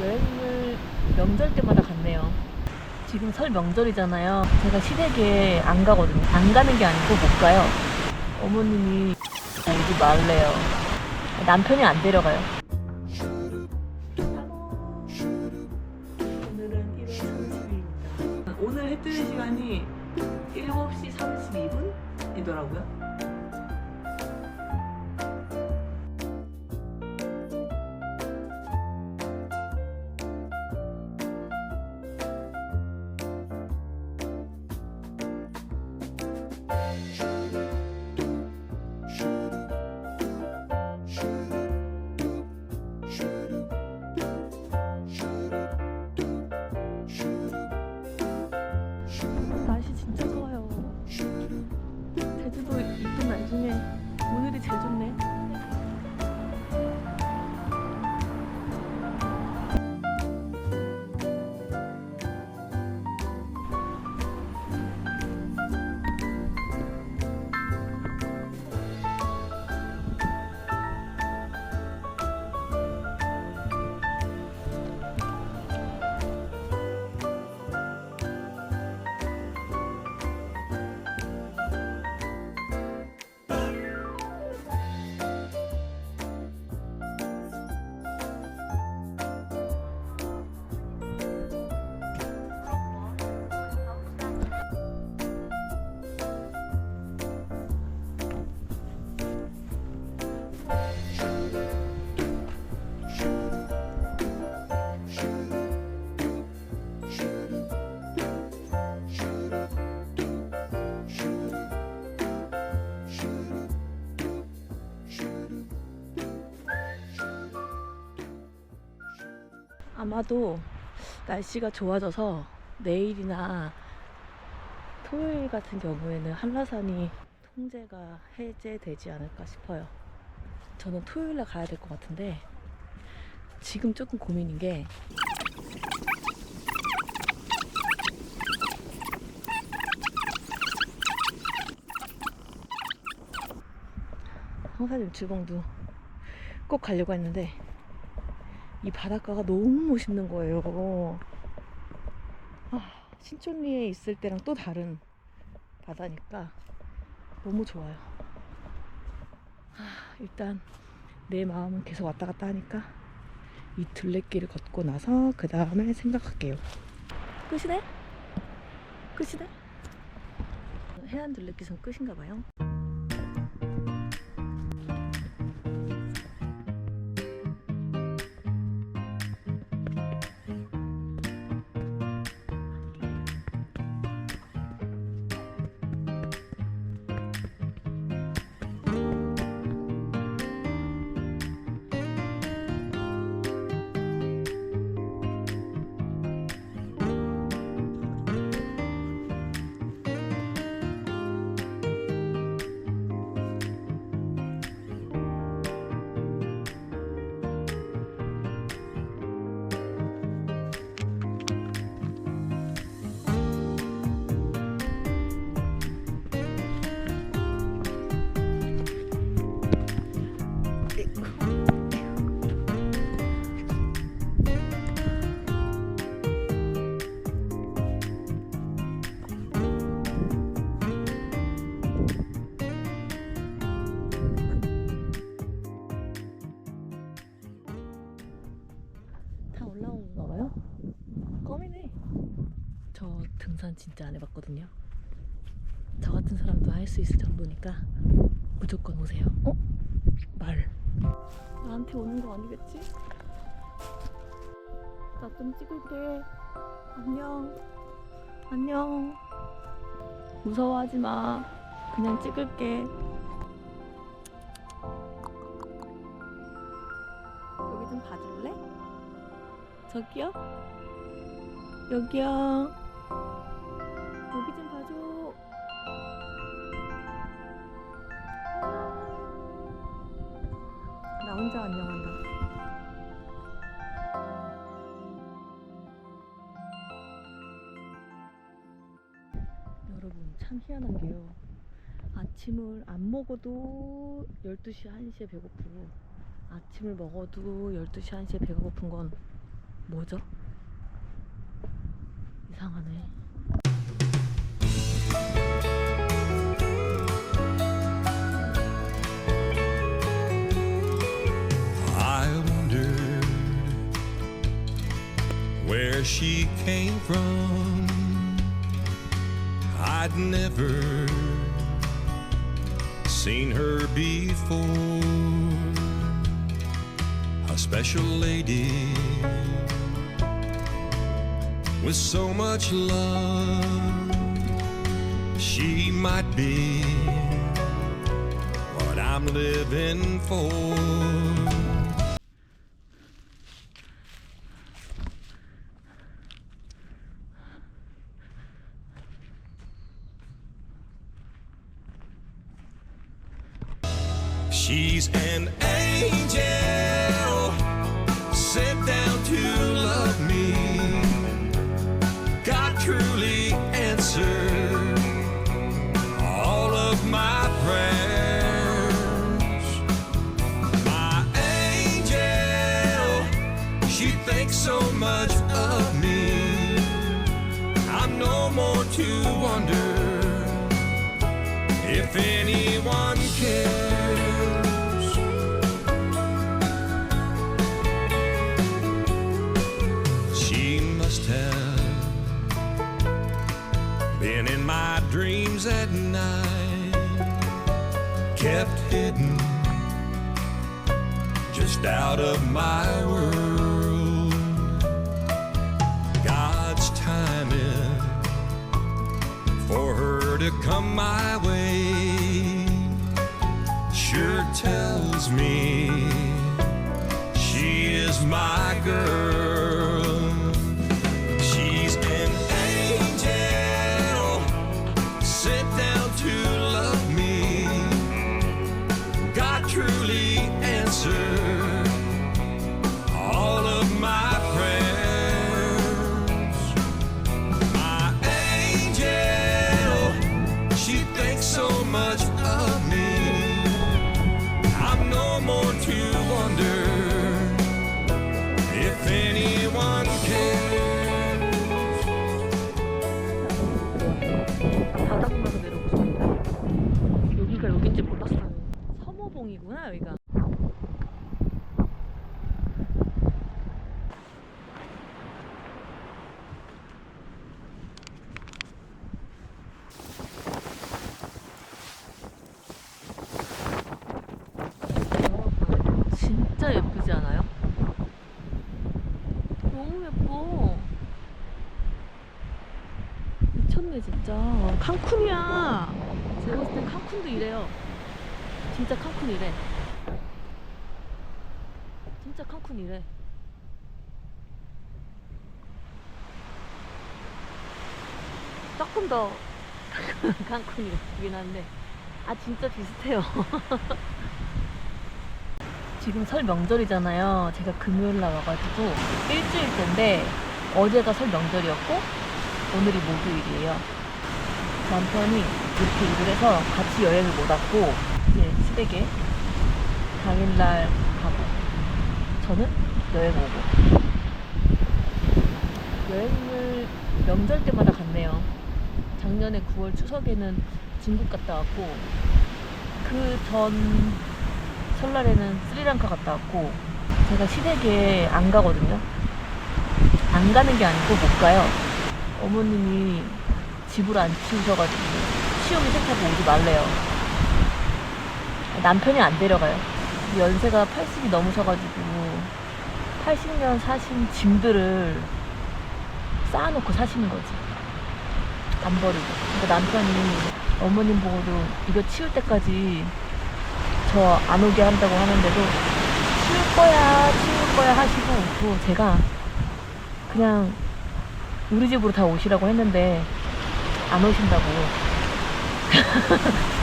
여행을 명절 때마다 갔네요. 지금 설 명절이잖아요. 제가 시댁에 안 가거든요. 안 가는 게 아니고 못 가요. 어머님이 오지 말래요. 남편이 안 데려가요. 오늘은 1월 30일입니다. 오늘 해 뜨는 시간이 7시 32분이더라고요. 제주도 이쁜 날 중에 오늘이 제일 좋네. 아마도 날씨가 좋아져서 내일이나 토요일 같은 경우에는 한라산이 통제가 해제되지 않을까 싶어요. 저는 토요일에 가야 될 것 같은데 지금 조금 고민인 게 황사님 주봉도 꼭 가려고 했는데 이 바닷가가 너무 멋있는 거예요. 아, 신촌리에 있을 때랑 또 다른 바다니까 너무 좋아요. 아, 일단 내 마음은 계속 왔다 갔다 하니까 이 둘레길을 걷고 나서 그 다음에 생각할게요. 끝이네? 끝이네? 해안 둘레길은 끝인가 봐요. 저 등산 진짜 안 해봤거든요. 저 같은 사람도 할 수 있을 정도니까 무조건 오세요. 어? 말. 나한테 오는 거 아니겠지? 나 좀 찍을게. 안녕. 안녕. 무서워하지 마. 그냥 찍을게. 여기 좀 봐줄래? 저기요? 여기요. 여기 좀 봐줘. 나 혼자 안녕한다. 여러분, 참 희한한 게요. 아침을 안 먹어도 12시, 1시에 배고프고, 아침을 먹어도 12시, 1시에 배가 고픈 건 뭐죠? 이상하네. Where she came from. I'd never seen her before. A special lady with so much love. She might be what I'm living for. She's an angel sent down to wonder if anyone cares. She must have been in my dreams at night, kept hidden just out of my world. My 서모봉이구나 여기가. 진짜 예쁘지 않아요? 너무 예뻐. 미쳤네 진짜 칸쿤이야 제가 봤을 땐 칸쿤도 이래요 진짜 칸쿤 이래. 진짜 칸쿤 이래. 조금 더 칸쿤이긴 한데 아 진짜 비슷해요. 지금 설 명절이잖아요. 제가 금요일 날 와가지고 일주일째인데 어제가 설 명절이었고 오늘이 목요일이에요. 남편이 이렇게 일을 해서 같이 여행을 못 왔고 시댁에 당일날 가고 저는 여행 오고 여행을 명절 때마다 갔네요. 작년에 9월 추석에는 중국 갔다 왔고 그 전 설날에는 스리랑카 갔다 왔고 제가 시댁에 안 가거든요. 안 가는 게 아니고 못 가요. 어머님이 집을 안 치우셔가지고 시험이 택하고 오지 말래요. 남편이 안 데려가요. 연세가 80이 넘으셔가지고 80년 사신 짐들을 쌓아놓고 사시는 거지. 안 버리고. 그러니까 남편이 어머님 보고도 이거 치울 때까지 저 안 오게 한다고 하는데도 치울 거야, 치울 거야 하시고 또 제가 그냥 우리 집으로 다 오시라고 했는데 안 오신다고.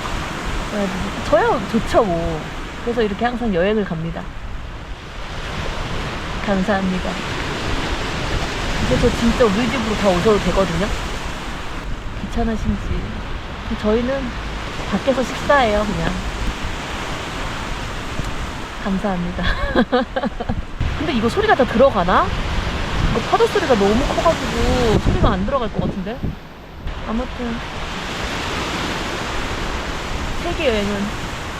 저야 좋죠 뭐. 그래서 이렇게 항상 여행을 갑니다. 감사합니다. 이제 저 진짜 우리 집으로 다 오셔도 되거든요. 귀찮으신지. 저희는 밖에서 식사해요 그냥. 감사합니다. 근데 이거 소리가 다 들어가나? 그 파도 소리가 너무 커가지고 소리가 안 들어갈 것 같은데? 아무튼 세계 여행은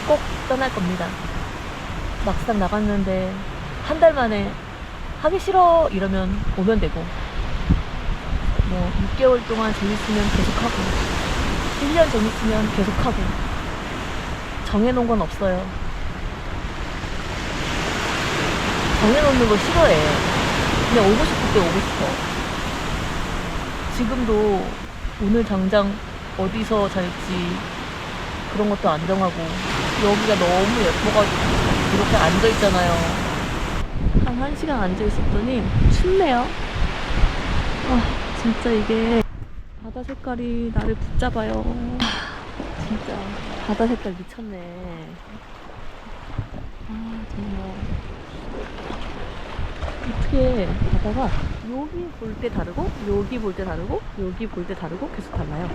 꼭 떠날 겁니다. 막상 나갔는데 한 달 만에 하기 싫어 이러면 오면 되고 뭐 6개월 동안 재밌으면 계속하고 1년 재밌으면 계속하고 정해놓은 건 없어요. 정해놓는 거 싫어해. 그냥 오고 싶을 때 오고 싶어. 지금도 오늘 당장 어디서 잘지 그런 것도 안 정하고 여기가 너무 예뻐가지고 이렇게 앉아있잖아요. 한 1시간 앉아있었더니 춥네요. 아, 진짜 이게 바다 색깔이 나를 붙잡아요. 진짜 바다 색깔 미쳤네. 아, 정말. 어떻게 바다가 여기 볼 때 다르고 여기 볼 때 다르고 여기 볼 때 다르고 계속 달라요.